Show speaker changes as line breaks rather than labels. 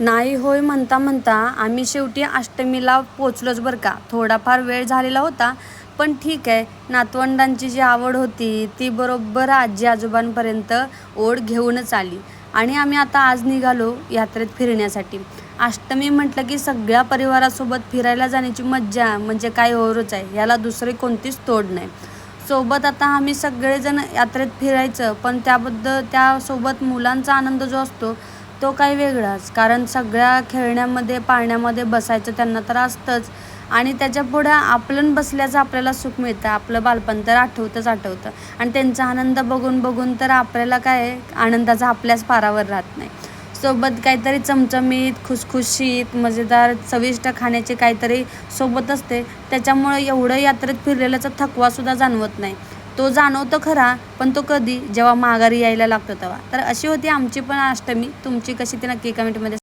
नाही होय म्हणता म्हणता आम्ही शेवटी अष्टमीला पोचलोच बरं का. थोडाफार वेळ झालेला होता पण ठीक आहे. नातवंडांची जी आवड होती ती बरोबर आजी आजोबांपर्यंत ओढ घेऊनच आली. आणि आम्ही आता आज निघालो यात्रेत फिरण्यासाठी. अष्टमी म्हटलं की सगळ्या परिवारासोबत फिरायला जाण्याची मज्जा म्हणजे काय होरच आहे याला दुसरी कोणतीच तोड नाही. सोबत आता आम्ही सगळेजण यात्रेत फिरायचं पण त्याबद्दल त्यासोबत मुलांचा आनंद जो असतो तो काही वेगळाच. कारण सगळ्या खेळण्यामध्ये पाळण्यामध्ये बसायचं त्यांना तर असतंच. आणि त्याच्या पुढं आपलं बसल्याचं आपल्याला सुख मिळतं. आपलं बालपण तर आठवतंच आठवतं. आणि त्यांचा आनंद बघून बघून तर आपल्याला काय आनंदाचा आपल्याच पारावर राहत नाही. सोबत काहीतरी चमचमीत खुसखुशीत मजेदार चविष्ट खाण्याचे काहीतरी सोबत असते. त्याच्यामुळे एवढं यात्रेत फिरलेल्याचा थकवासुद्धा जाणवत नाही. तो जाणवतो खरा पण तो कधी जेव्हा माघारी यायला लागतो तेव्हा. तर अशी होती आमची पण अष्टमी. तुमची कशी ती नक्की कमेंटमध्ये